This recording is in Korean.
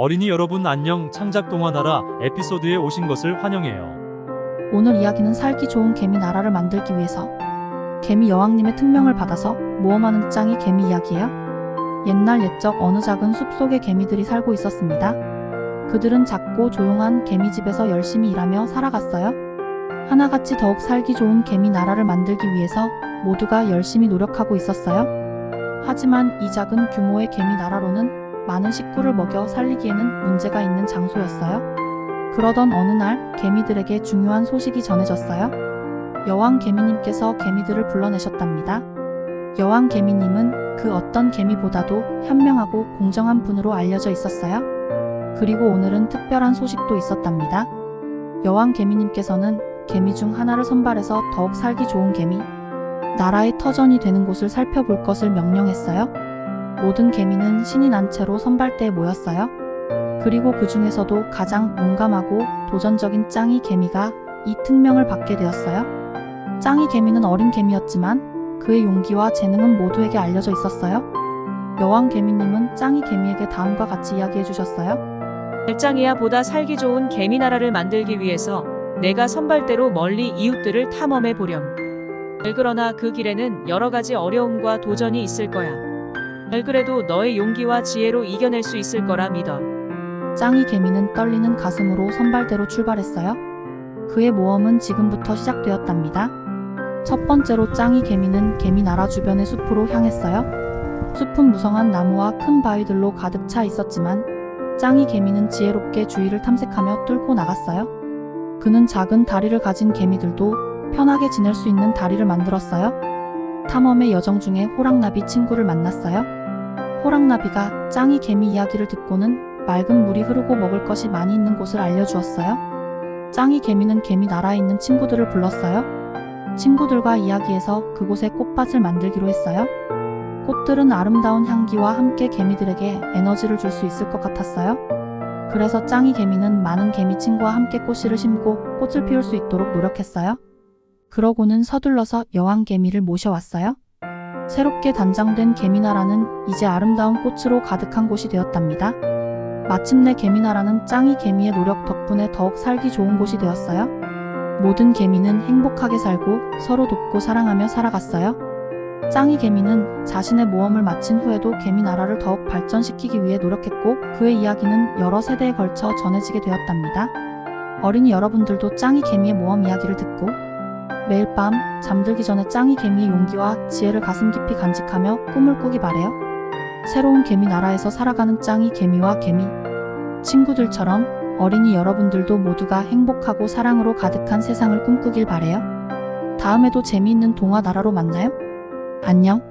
어린이 여러분 안녕 창작 동화 나라 에피소드에 오신 것을 환영해요. 오늘 이야기는 살기 좋은 개미 나라를 만들기 위해서 개미 여왕님의 특명을 받아서 모험하는 짱이 개미 이야기예요. 옛날 옛적 어느 작은 숲 속에 개미들이 살고 있었습니다. 그들은 작고 조용한 개미집에서 열심히 일하며 살아갔어요. 하나같이 더욱 살기 좋은 개미 나라를 만들기 위해서 모두가 열심히 노력하고 있었어요. 하지만 이 작은 규모의 개미 나라로는 많은 식구를 먹여 살리기에는 문제가 있는 장소였어요. 그러던 어느 날 개미들에게 중요한 소식이 전해졌어요. 여왕 개미님께서 개미들을 불러내셨답니다. 여왕 개미님은 그 어떤 개미보다도 현명하고 공정한 분으로 알려져 있었어요. 그리고 오늘은 특별한 소식도 있었답니다. 여왕 개미님께서는 개미 중 하나를 선발해서 더욱 살기 좋은 개미, 나라의 터전이 되는 곳을 살펴볼 것을 명령했어요. 모든 개미는 신이 난 채로 선발대에 모였어요. 그리고 그 중에서도 가장 용감하고 도전적인 짱이 개미가 이 특명을 받게 되었어요. 짱이 개미는 어린 개미였지만 그의 용기와 재능은 모두에게 알려져 있었어요. 여왕 개미님은 짱이 개미에게 다음과 같이 이야기해 주셨어요. 짱이야 보다 살기 좋은 개미 나라를 만들기 위해서 내가 선발대로 멀리 이웃들을 탐험해 보렴. 그러나 그 길에는 여러 가지 어려움과 도전이 있을 거야. 그래도 너의 용기와 지혜로 이겨낼 수 있을 거라 믿어. 짱이 개미는 떨리는 가슴으로 선발대로 출발했어요. 그의 모험은 지금부터 시작되었답니다. 첫 번째로 짱이 개미는 개미 나라 주변의 숲으로 향했어요. 숲은 무성한 나무와 큰 바위들로 가득 차 있었지만 짱이 개미는 지혜롭게 주위를 탐색하며 뚫고 나갔어요. 그는 작은 다리를 가진 개미들도 편하게 지낼 수 있는 다리를 만들었어요. 탐험의 여정 중에 호랑나비 친구를 만났어요. 호랑나비가 짱이 개미 이야기를 듣고는 맑은 물이 흐르고 먹을 것이 많이 있는 곳을 알려주었어요. 짱이 개미는 개미 나라에 있는 친구들을 불렀어요. 친구들과 이야기해서 그곳에 꽃밭을 만들기로 했어요. 꽃들은 아름다운 향기와 함께 개미들에게 에너지를 줄 수 있을 것 같았어요. 그래서 짱이 개미는 많은 개미 친구와 함께 꽃씨를 심고 꽃을 피울 수 있도록 노력했어요. 그러고는 서둘러서 여왕 개미를 모셔왔어요. 새롭게 단장된 개미나라는 이제 아름다운 꽃으로 가득한 곳이 되었답니다. 마침내 개미나라는 짱이 개미의 노력 덕분에 더욱 살기 좋은 곳이 되었어요. 모든 개미는 행복하게 살고 서로 돕고 사랑하며 살아갔어요. 짱이 개미는 자신의 모험을 마친 후에도 개미나라를 더욱 발전시키기 위해 노력했고 그의 이야기는 여러 세대에 걸쳐 전해지게 되었답니다. 어린이 여러분들도 짱이 개미의 모험 이야기를 듣고 매일 밤 잠들기 전에 짱이 개미의 용기와 지혜를 가슴 깊이 간직하며 꿈을 꾸기 바래요. 새로운 개미 나라에서 살아가는 짱이 개미와 개미 친구들처럼 어린이 여러분들도 모두가 행복하고 사랑으로 가득한 세상을 꿈꾸길 바래요. 다음에도 재미있는 동화 나라로 만나요. 안녕.